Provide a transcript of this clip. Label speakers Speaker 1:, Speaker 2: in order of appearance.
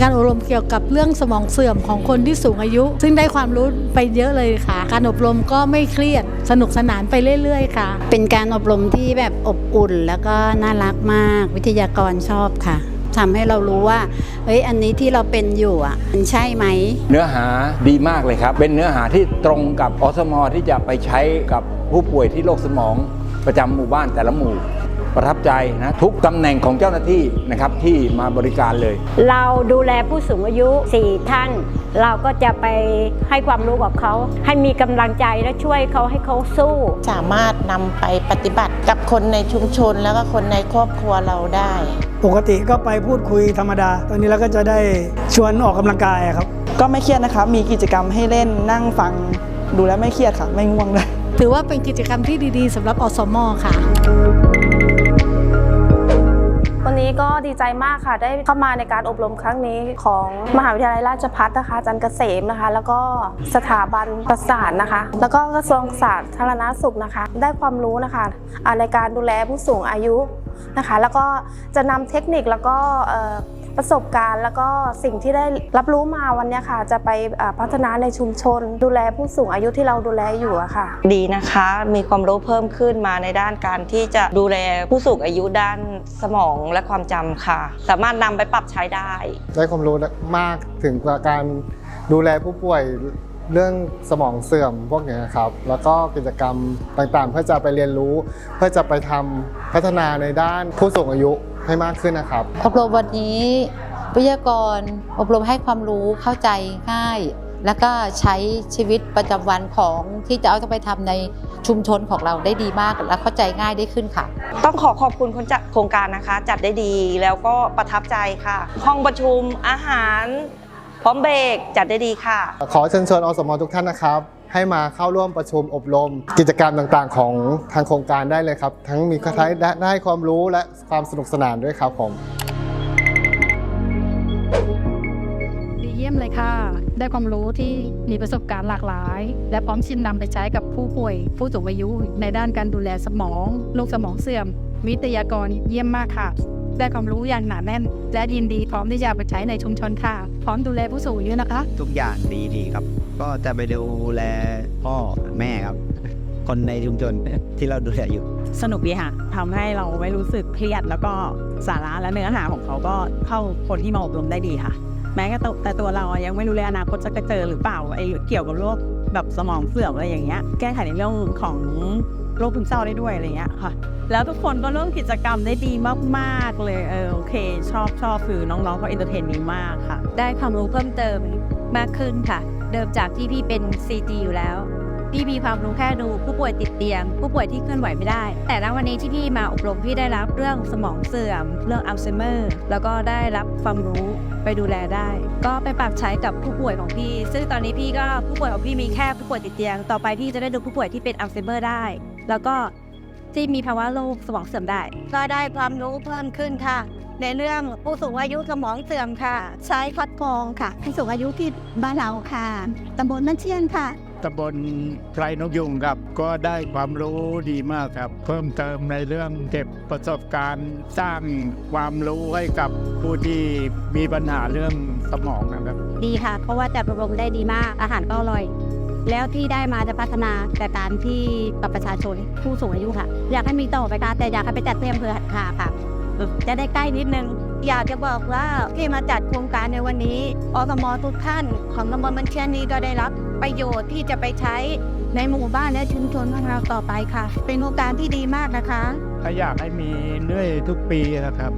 Speaker 1: การอบรมเกี่ยวกับเรื่องสมองเสื่อมของคนที่สูงอายุ ซึ่งได้ความรู้ไปเยอะเลยค่ะ การอบรมก็ไม่เครียดสนุกสนานไปเรื่อย ๆ ค่ะ
Speaker 2: เป็นการอบรมที่แบบอบอุ่นแล้วก็น่ารักมากวิทยากรชอบค่ะทำให้เรารู้ว่าเฮ้ยอันนี้ที่เราเป็นอยู่อะมันใช่ไหม
Speaker 3: เนื้อหาดีมากเลยครับ เป็นเนื้อหาที่ตรงกับอสมที่จะไปใช้กับผู้ป่วยที่โรคสมองประจำหมู่บ้านแต่ละหมู่ ประทับใจนะทุกตำแหน่งของเจ้าหน้าที่นะครับที่มาบริการเลย
Speaker 4: เราดูแลผู้สูงอายุ 4 ท่าน เราก็จะไปให้ความรู้กับเขา ให้มีกำลังใจและช่วยเขาให้เขาสู้
Speaker 5: สามารถนำไปปฏิบัติกับคนในชุมชนแล้วก็คนในครอบครัวเราได้
Speaker 6: ปกติก็ไปพูดคุยธรรมดา ตอนนี้เราก็จะได้ชวนออกกำลังกายอะครับ
Speaker 7: ก็ไม่เครียดนะครับมีกิจกรรมให้เล่นนั่งฟังดูแล้วไม่เครียดค่ะ ไม่ง่วงเลย
Speaker 1: ถือว่าเป็นกิจกรรมที่ดีๆสำหรับอสมค่ะ
Speaker 8: วั นี้ก็ดีใจมากค่ะ ได้เข้ามาในการอบรมครั้งนี้ของมหาวิทยาลัยราชภัฏนะคะจันเกษมนะคะ แล้วก็สถาบันประสานนะคะ แล้วก็กระทรวงสาธารณสุขนะคะ ได้ความรู้นะคะในการดูแลผู้สูงอายุนะคะ แล้วก็จะนำเทคนิคแล้วก็ ประสบการณ์ แล้วก็สิ่งที่ได้รับรู้มาวันเนี้ยค่ะ จะไปอ่าพัฒนาในชุมชน ดูแลผู้สูงอายุที่เราดูแลอยู่อะค่ะ
Speaker 9: ดีนะคะมีความรู้เพิ่มขึ้นมาในด้านการที่จะดูแลผู้สูงอายุด้านสมองและความจำค่ะ สามารถนำไปปรับใช้ได้
Speaker 10: ได้ความรู้มากถึงการดูแลผู้ป่วยเรื่องสมองเสื่อมพวกเนี้ยครับ แล้วก็กิจกรรมต่างๆ เพื่อจะไปเรียนรู้ เพื่อจะไปทำพัฒนาในด้านผู้สูงอายุ ให้มากขึ้นนะครับ
Speaker 2: อบรมวันนี้วิทยากรอบรมให้ความรู้เข้าใจง่าย แล้วก็ใช้ชีวิตประจำวันของที่จะเอาไปทำในชุมชนของเราได้ดีมากและเข้าใจง่ายได้ขึ้นค่ะ
Speaker 9: ต้องขอขอบคุณคนจัดโครงการนะคะ จัดได้ดีแล้วก็ประทับใจค่ะ ห้องประชุมอาหาร พร้อมเบรกจัดได้ดีค่ะ
Speaker 10: ขอเชิญชวนอสมทุกท่านนะครับ ให้มาเข้าร่วมประชุมอบรม กิจกรรมต่างๆ ของทางโครงการได้เลยครับ ทั้งมีคล้ายได้ความรู้และความสนุกสนานด้วยครับผม
Speaker 11: ดีเยี่ยมเลยค่ะ ได้ความรู้ที่มีประสบการณ์หลากหลาย และพร้อมชินนำไปใช้กับผู้ป่วย ผู้สูงอายุในด้านการดูแลสมองโรคสมองเสื่อม วิทยากรเยี่ยมมากค่ะ ได้ความรู้อย่างหนาแน่น และยินดีพร้อมที่จะเอาไปใช้ในชุมชนค่ะ พร้อมดูแลผู้สูงอายุนะคะ
Speaker 12: ทุกอย่างดีดีครับ ก็จะไปดูแลพ่อแม่ครับ คนในชุมชนที่เราดูแลอยู่
Speaker 13: สนุกดีค่ะทำให้เราไม่รู้สึกเครียด แล้วก็สาระและเนื้อหาของเขาก็เข้าคนที่มาอบรมได้ดีค่ะ แม้แต่แต่ตัวเรายังไม่รู้เลยอนาคตจะเจอหรือเปล่าไอ้เกี่ยวกับโรคแบบสมองเสื่อมอะไรอย่างเงี้ย แก้ไขในเรื่องของ โรคซึมเศร้าได้ด้วยอะไรเงี้ยค่ะ แล้วทุกคนก็เร่มกิจกรรมได้ดีมากๆเลยเออโอเค ชอบชอบคือน้องๆเขาเอนเตอร์เทนดีมากค่ะ
Speaker 14: ได้ความรู้เพิ่มเติมมากขึ้นค่ะ เดิมจากที่พี่เป็น CT อยู่แล้ว พี่มีความรู้แค่ดูผู้ป่วยติดเตียง ผู้ป่วยที่เคลื่อนไหวไม่ได้ แต่ณวันนี้ที่พี่มาอบรมพี่ได้รับเรื่องสมองเสื่อม เรื่องอัลไซเมอร์ แล้วก็ได้รับความรู้ไปดูแลได้ ก็ไปปรับใช้กับผู้ป่วยของพี่ ซึ่งตอนนี้พี่ก็ผู้ป่วยของพี่มีแค่ผู้ป่วยติดเตียง ต่อไปพี่จะได้ดูผู้ป่วยที่เป็นอัลไซเมอร์ได้ แล้วก็ที่มีภาวะโรคสมองเสื่อมได้
Speaker 4: ก็ได้ความรู้เพิ่มขึ้นค่ะ ในเรื่องผู้สูงอายุสมองเสื่อมค่ะ ใช้คัดกรองค่ะผู้สูงอายุที่บ้านเราค่ะตำบลนั่นเชียนค่ะ
Speaker 15: ตำบลไพรนกยุงครับ ก็ได้ความรู้ดีมากครับ เพิ่มเติมในเรื่องเก็บประสบการณ์สร้างความรู้ให้กับผู้ที่มีปัญหาเรื่องสมองนะครับ
Speaker 14: ดีค่ะ เพราะว่าจัดอบรมได้ดีมากอาหารก็อร่อย แล้วที่ได้มาจะพัฒนาแต่การที่กับประชาชนผู้สูงอายุค่ะ อยากให้มีต่อไปค่ะแต่อยากให้ไปจัดเตรียมเพื่อหัดขาค่ะจะได้ใกล้นิดนึง อยากจะบอกว่าที่มาจัดโครงการในวันนี้อสมทุกท่านของตำบลบัญเชียนนี้ก็ได้รับ ประโยชน์ที่จะไปใช้ในหมู่บ้านและชุมชนของเราต่อไปค่ะ เป็นโครงการที่ดีมากนะคะ
Speaker 15: ถ้าอยากให้มีเรื่อยทุกปีนะครับ